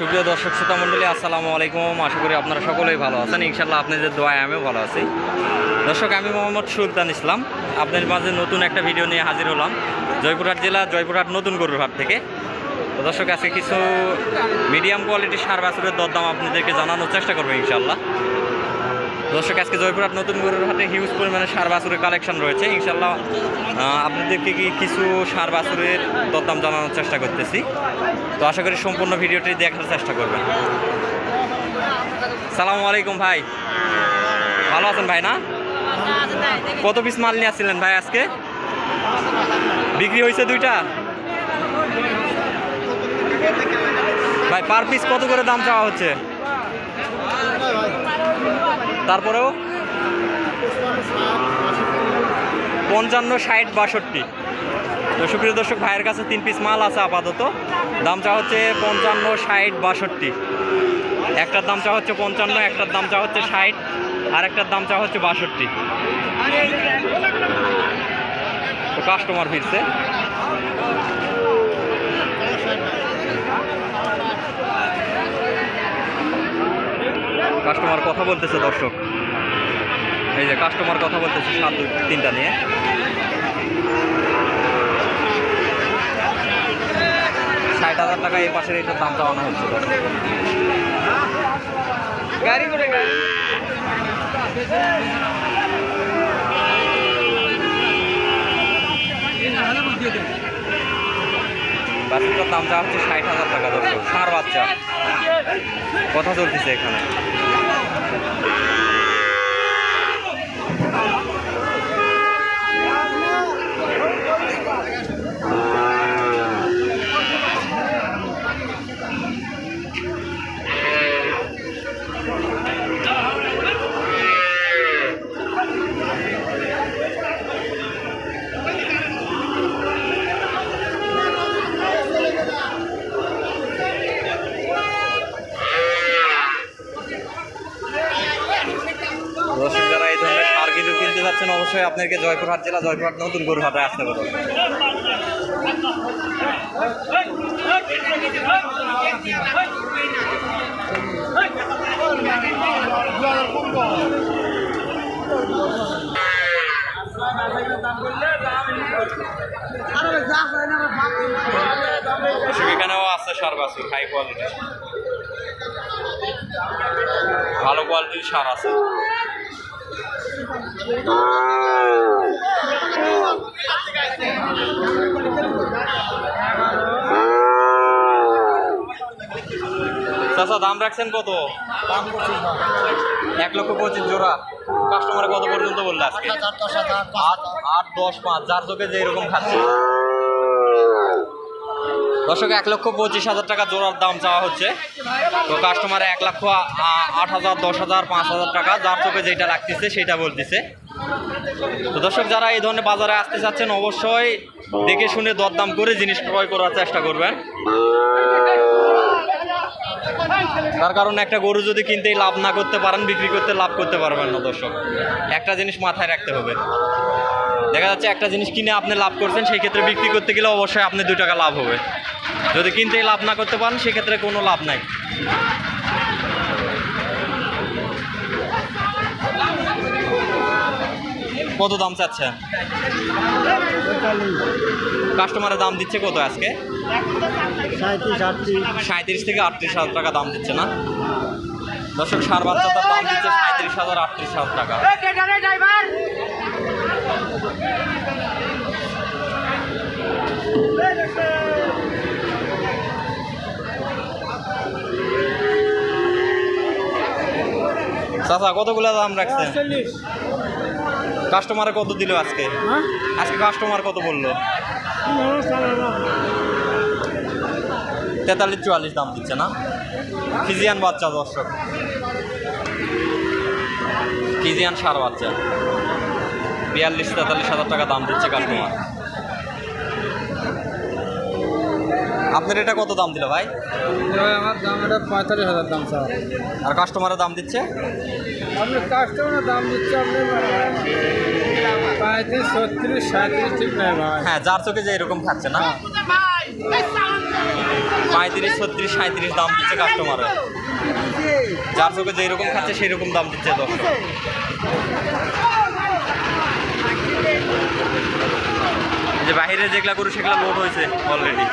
সুপ্রিয় দর্শক শ্রোতা মণ্ডলী, আসসালামু আলাইকুম। আশা করি আপনারা সকলেই ভালো আছেন। ইনশাল্লাহ আপনাদের দোয়ায় আমিও ভালো আছি। দর্শক, আমি মোহাম্মদ সুলতান ইসলাম। আপনাদের মাঝে নতুন একটা ভিডিও নিয়ে হাজির হলাম। জয়পুরহাট জেলা, জয়পুরহাট নতুন গরুরহাট থেকে। তো দর্শক, আজকে কিছু মিডিয়াম কোয়ালিটির সার বাছুরের দরদাম আপনাদেরকে জানানোর চেষ্টা করব ইনশাল্লাহ দর্শক, আজকে জয়পুরহাট নতুন গরুর হাটে হিউজ পরিমাণে সার বাছুরের কালেকশন রয়েছে। ইনশাল্লাহ আপনাদেরকে কি কিছু সার বাছুরের দরদাম জানানোর চেষ্টা করতেছি। তো আশা করি সম্পূর্ণ ভিডিওটি দেখার চেষ্টা করবেন। সালামু আলাইকুম ভাই। ভালো আছেন ভাই না? কত পিস মাল নিয়ে আসছিলেন ভাই আজকে? বিক্রি হয়েছে দুইটা? ভাই পার পিস কত করে দাম চাওয়া হচ্ছে? তারপরেও পঞ্চান্ন, ষাট, বাষট্টি। তো সুপ্রিয় দর্শক, ভাইয়ের কাছে তিন পিস মাল আছে আপাতত। দাম চা হচ্ছে পঞ্চান্ন, ষাট, বাষট্টি। একটার দাম চা হচ্ছে পঞ্চান্ন, একটার দাম চা হচ্ছে ষাট, আর একটার দাম চা হচ্ছে বাষট্টি। তো কাস্টমার ফিরছে। কাস্টমার কথা বলতেছে দর্শক। এই যে কাস্টমার কথা বলতেছে সাত তিনটা নিয়ে। ষাট হাজার টাকা এই পাশের এটার দাম চাওয়ানো হচ্ছে। গাড়ি বাচ্চাটার দাম চাওয়া হচ্ছে ষাট হাজার টাকা দর্শক। সার বাচ্চা। কথা চলতেছে এখানে। দর্শক যারা এই ধরনের সার কিছু কিনতে যাচ্ছেন, অবশ্যই আপনাকে জয়পুরহাট জেলা, জয়পুরহাট নতুন গরু হাটে আসতে পারবেন এখানেও আছে সার বাছুর হাই কোয়ালিটি ভালো কোয়ালিটির সার আছে। চাচা, দাম রাখছেন কত? দাম এক লক্ষ পঁচিশ জোড়া। কাস্টমারে কত পর্যন্ত বললে আজকে? আট আট, দশ, পাঁচ, যার চোখে যে এরকম খাচ্ছে। দর্শক, এক লক্ষ পঁচিশ হাজার টাকা জোড়ার দাম চাওয়া হচ্ছে। তো কাস্টমারে এক লক্ষ আট হাজার, দশ হাজার, পাঁচ হাজার টাকা, যার চোখে যেটা রাখতেছে সেটা বলতেছে। তো দর্শক, যারা এই ধরনের বাজারে আসতে চাচ্ছেন, অবশ্যই দেখে শুনে দরদাম করে জিনিস ক্রয় করার চেষ্টা করবেন। তার কারণ একটা গরু যদি কিনতেই লাভ না করতে পারেন, বিক্রি করতে লাভ করতে পারবেন না দর্শক। একটা জিনিস মাথায় রাখতে হবে। দেখা যাচ্ছে একটা জিনিস কিনে আপনি লাভ করছেন, সেই ক্ষেত্রে বিক্রি করতে গেলে অবশ্যই আপনি দুই টাকা লাভ হবে। যদি কিনতেই লাভ না করতে পারেন সেক্ষেত্রে কোনো লাভ নাই। কত দাম চাচ্ছেন কাস্টমারের দাম দিচ্ছে কত আজকে? সাঁত্রিশ থেকে আটত্রিশ হাজার টাকা দাম দিচ্ছে না? দর্শক, সার বাচ্চাটার দাম দিচ্ছে সাঁত্রিশ হাজার আটত্রিশ হাজার টাকা। চাচা কতগুলো দাম রাখছে চল্লিশ। কাস্টমারে কত দিল আজকে? হ্যাঁ? আজকে কাস্টমার কত বলল? তেতাল্লিশ চুয়াল্লিশ দাম দিচ্ছে না? ফিজিয়ান বাচ্চা দর্শক। ফিজিয়ান সার বাচ্চা। বিয়াল্লিশ তেতাল্লিশ হাজার টাকা দাম দিচ্ছে কাস্টমার আপনার এটা কত দাম দিল ভাই? আমার দাম এটা পঁয়তাল্লিশ হাজার দাম স্যার। আর কাস্টমারের দাম দিচ্ছে? আপনি কাস্টমারের দাম দিচ্ছে আপনি পঁয়ত্রিশ ছত্রিশ সাঁত্রিশ ঠিক নাই ভাই। হ্যাঁ যার চোখে যে এরকম খাচ্ছে না। পঁয়ত্রিশ ছত্রিশ সাঁত্রিশ দাম দিচ্ছে কাস্টমারে যার চোখে যেই রকম খাচ্ছে সেই রকম দাম দিচ্ছে দর্শক যে বাহিরে যেগুলা গরু সেগুলা লোড হয়েছে অলরেডি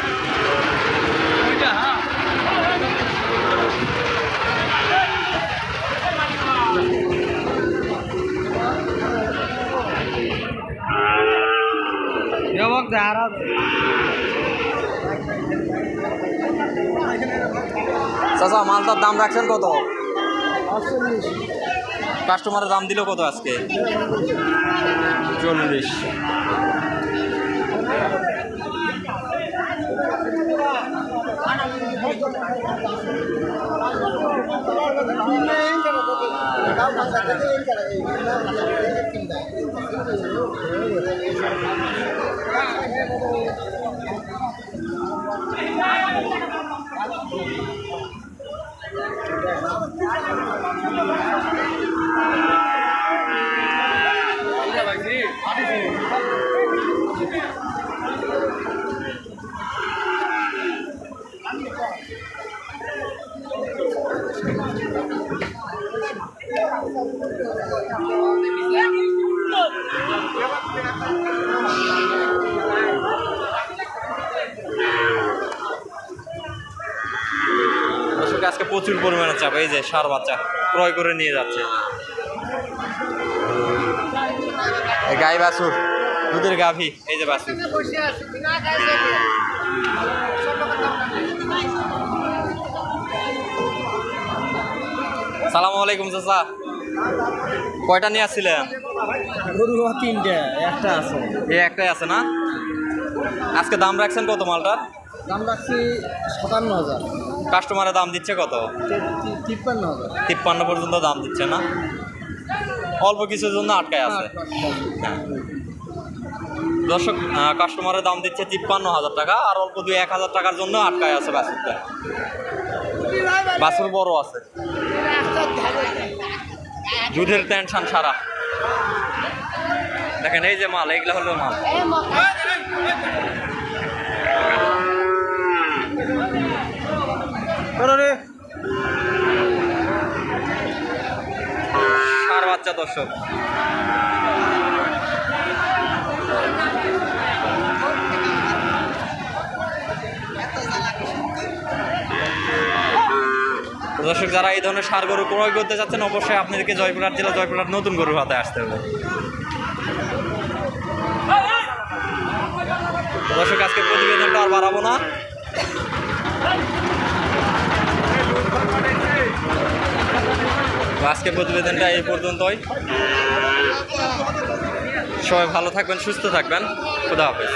চাচা মালটার দাম রাখছেন কত? কাস্টমারের দাম দিল কত আজকে? চল্লিশ। প্রচুর পরিমাণে চাপ এই যে সার বাচ্চা ক্রয় করে নিয়ে যাচ্ছে। গাই বাছুর দুধের গাভী এই যে বাছুর সালাম আলাইকুম চাচা। কয়টা নিয়ে আসছিলেন? গরু তিনটে একটা আছে। এই একটাই আছে না? আজকে দাম রাখছেন কত মালটার? দাম রাখছি সাতান্ন হাজার। কাস্টমারের দাম দিচ্ছে কত? তিপ্পান্ন হাজার। তিপ্পান্ন পর্যন্ত দাম দিচ্ছে না? অল্প কিছুর জন্য আটকায় আছে। হ্যাঁ। দর্শক কাস্টমারের দাম দিচ্ছে তিপ্পান্ন হাজার টাকা আর অল্প দুই এক হাজার টাকার জন্য আটকায় আছে বাসুরটা বাসুর বড় আছে। দুধের টেনশন সারা। দেখেন এই যে মাল এইগুলো হলো মাল। দর্শক। দর্শক, যারা এই ধরনের সার গরু ক্রয় করতে চাচ্ছেন, অবশ্যই আপনাদেরকে জয়পুরহাট জেলা জয়পুরহাট নতুন গরুর হাতে আসতে হবে। দর্শক, আজকে প্রতিবেদনটা আর বাড়াবো না। আজকের প্রতিবেদনটা এই পর্যন্তই। সবাই ভালো থাকবেন সুস্থ থাকবেন। খুদা হাফেজ।